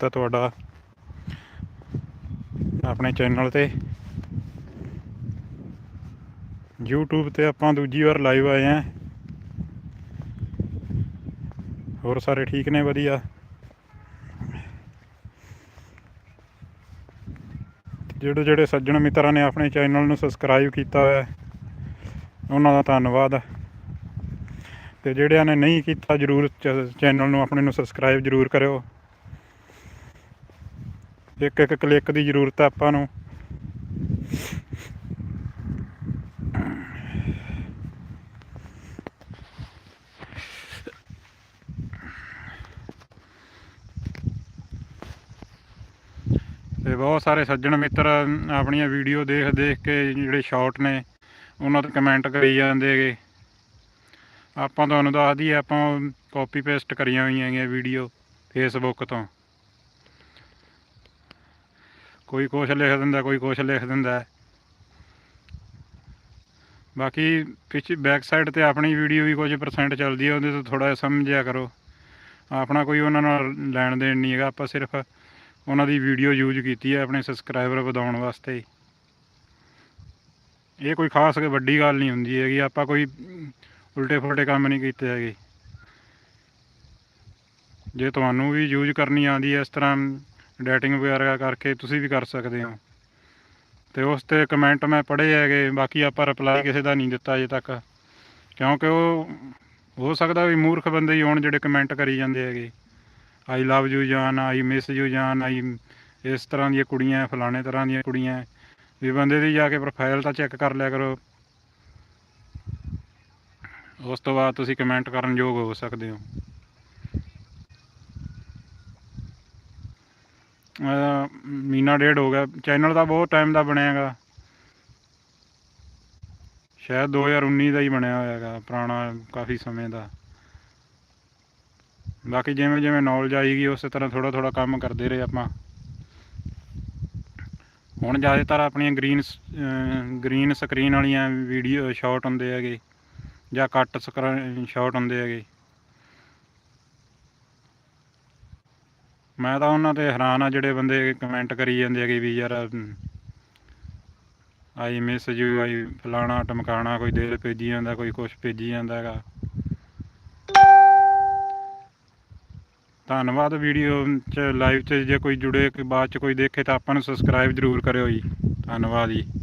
ਤਾਂ ਤੁਹਾਡਾ ਆਪਣੇ ਚੈਨਲ ਤੇ YouTube ਤੇ ਆਪਾਂ ਦੂਜੀ ਵਾਰ ਲਾਈਵ ਆਏ ਆਂ ਹੋਰ ਸਾਰੇ ਠੀਕ ਨੇ? ਵਧੀਆ। ਜਿਹੜੇ ਜਿਹੜੇ ਸੱਜਣ ਮਿੱਤਰਾਂ ਨੇ ਆਪਣੇ ਚੈਨਲ ਨੂੰ ਸਬਸਕ੍ਰਾਈਬ ਕੀਤਾ ਹੋਇਆ, ਉਹਨਾਂ ਦਾ ਧੰਨਵਾਦ। ਤੇ ਜਿਹੜਿਆਂ ਨੇ ਨਹੀਂ ਕੀਤਾ, ਜਰੂਰ ਚੈਨਲ ਨੂੰ ਆਪਣੇ ਨੂੰ ਸਬਸਕ੍ਰਾਈਬ ਜਰੂਰ ਕਰਿਓ। ਇੱਕ ਇੱਕ ਕਲਿੱਕ ਦੀ ਜ਼ਰੂਰਤ ਹੈ ਆਪਾਂ ਨੂੰ। ਤੇ ਬਹੁਤ ਸਾਰੇ ਸੱਜਣ ਮਿੱਤਰ ਆਪਣੀਆਂ ਵੀਡੀਓ ਦੇਖ ਦੇਖ ਕੇ ਜਿਹੜੇ ਸ਼ਾਰਟ ਨੇ, ਉਹਨਾਂ ਤੇ ਕਮੈਂਟ ਕਰੀ ਜਾਂਦੇ ਹੈਗੇ। ਆਪਾਂ ਤੁਹਾਨੂੰ ਦੱਸਦੀ ਆਪਾਂ ਕਾਪੀ ਪੇਸਟ ਕਰੀਆਂ ਹੋਈਆਂ ਹੈਗੀਆਂ ਵੀਡੀਓ ਫੇਸਬੁੱਕ ਤੋਂ। ਕੋਈ ਕੁਛ ਲਿਖ ਦਿੰਦਾ, ਕੋਈ ਕੁਛ ਲਿਖ ਦਿੰਦਾ। ਬਾਕੀ ਪਿੱਛੇ ਬੈਕ ਸਾਈਡ ਤੇ ਆਪਣੀ ਵੀਡੀਓ ਵੀ ਕੁਝ ਪਰਸੈਂਟ ਚੱਲਦੀ ਹੈ ਉਹਦੇ ਤੋਂ ਥੋੜਾ ਜਿਹਾ ਸਮਝਿਆ ਕਰੋ। ਆਪਣਾ ਕੋਈ ਉਹਨਾਂ ਨਾਲ ਲੈਣ ਦੇਣ ਨਹੀਂ ਹੈਗਾ, ਆਪਾਂ ਸਿਰਫ ਉਹਨਾਂ ਦੀ ਵੀਡੀਓ ਯੂਜ਼ ਕੀਤੀ ਹੈ ਆਪਣੇ ਸਬਸਕ੍ਰਾਈਬਰ ਵਧਾਉਣ ਵਾਸਤੇ। ਇਹ ਕੋਈ ਖਾਸ ਵੱਡੀ ਗੱਲ ਨਹੀਂ ਹੁੰਦੀ ਹੈਗੀ, ਆਪਾਂ ਕੋਈ ਉਲਟੇ ਫੁਲਟੇ ਕੰਮ ਨਹੀਂ ਕੀਤੇ ਹੈਗੇ। ਜੇ ਤੁਹਾਨੂੰ ਵੀ ਯੂਜ਼ ਕਰਨੀ ਆਉਂਦੀ ਹੈ ਇਸ ਤਰ੍ਹਾਂ ਡੈਟਿੰਗ ਵਗੈਰਾ ਕਰਕੇ ਤੁਸੀਂ ਵੀ ਕਰ ਸਕਦੇ ਹੋ। ਤੇ ਉਸ ਤੇ ਕਮੈਂਟ ਮੈਂ ਪੜ੍ਹੇ ਹੈਗੇ, ਬਾਕੀ ਆਪਾਂ ਰਿਪਲਾਈ ਕਿਸੇ ਦਾ ਨਹੀਂ ਦਿੱਤਾ ਅਜੇ ਤੱਕ। ਕਿਉਂਕਿ ਉਹ, ਹੋ ਸਕਦਾ ਵੀ ਮੂਰਖ ਬੰਦੇ ਹੀ ਹੋਣ ਜਿਹੜੇ ਕਮੈਂਟ ਕਰੀ ਜਾਂਦੇ ਹੈਗੇ। ਆਈ ਲਵ ਯੂ ਜਾਨ ਆਈ ਮਿਸ ਯੂ ਜਾਨ ਆਈ ਇਸ ਤਰ੍ਹਾਂ ਦੀਆਂ ਕੁੜੀਆਂ, ਫਲਾਣੇ ਤਰ੍ਹਾਂ ਦੀਆਂ ਕੁੜੀਆਂ। ਵੀ ਬੰਦੇ ਦੀ ਜਾ ਕੇ ਪ੍ਰੋਫਾਈਲ ਤਾਂ ਚੈੱਕ ਕਰ ਲਿਆ ਕਰੋ। ਉਸ ਤੋਂ ਬਾਅਦ ਤੁਸੀਂ ਕਮੈਂਟ ਕਰਨ ਯੋਗ ਹੋ ਸਕਦੇ ਹੋ। ਮਹੀਨਾ ਡੇਢ ਹੋ ਗਿਆ। ਚੈਨਲ ਤਾਂ ਬਹੁਤ ਟਾਈਮ ਦਾ ਬਣਿਆ ਹੈਗਾ। ਸ਼ਾਇਦ 2019 ਦਾ ਹੀ ਬਣਿਆ ਹੋਇਆ ਹੈਗਾ, ਪੁਰਾਣਾ ਕਾਫੀ ਸਮੇਂ ਦਾ। ਬਾਕੀ ਜਿਵੇਂ ਜਿਵੇਂ ਨੌਲੇਜ ਆਏਗੀ, ਉਸੇ ਤਰ੍ਹਾਂ ਥੋੜਾ ਥੋੜਾ ਕੰਮ ਕਰਦੇ ਰਹੇ ਆਪਾਂ। ਹੁਣ ਜ਼ਿਆਦਾਤਰ ਆਪਣੀਆਂ ਗ੍ਰੀਨ ਗ੍ਰੀਨ ਸਕਰੀਨ ਵਾਲੀਆਂ ਵੀਡੀਓ ਸ਼ਾਰਟ ਹੁੰਦੇ ਹੈਗੇ, ਜਾਂ ਕੱਟ ਸਕਰੀਨ ਸ਼ਾਰਟ ਹੁੰਦੇ ਹੈਗੇ। ਮੈਂ ਤਾਂ ਉਹਨਾਂ ਤੇ ਹੈਰਾਨ ਆ ਜਿਹੜੇ ਬੰਦੇ ਕਮੈਂਟ ਕਰੀ ਜਾਂਦੇ ਹੈਗੇ ਵੀ ਯਾਰ ਆਈ ਮਿਸ ਯੂ ਆਈ ਫਲਾਣਾ ਟਮਕਾਣਾ ਕੋਈ ਦਿਲ ਭੇਜੀ ਜਾਂਦਾ, ਕੋਈ ਕੁਛ ਭੇਜੀ ਜਾਂਦਾ ਹੈਗਾ। ਧੰਨਵਾਦ ਵੀਡੀਓ ਚ ਲਾਈਵ ਚ, ਜੇ ਕੋਈ ਜੁੜੇ, ਬਾਅਦ ਚ ਕੋਈ ਦੇਖੇ ਤਾਂ ਆਪਾਂ ਨੂੰ ਸਬਸਕ੍ਰਾਈਬ ਜ਼ਰੂਰ ਕਰਿਓ ਜੀ। ਧੰਨਵਾਦ ਜੀ।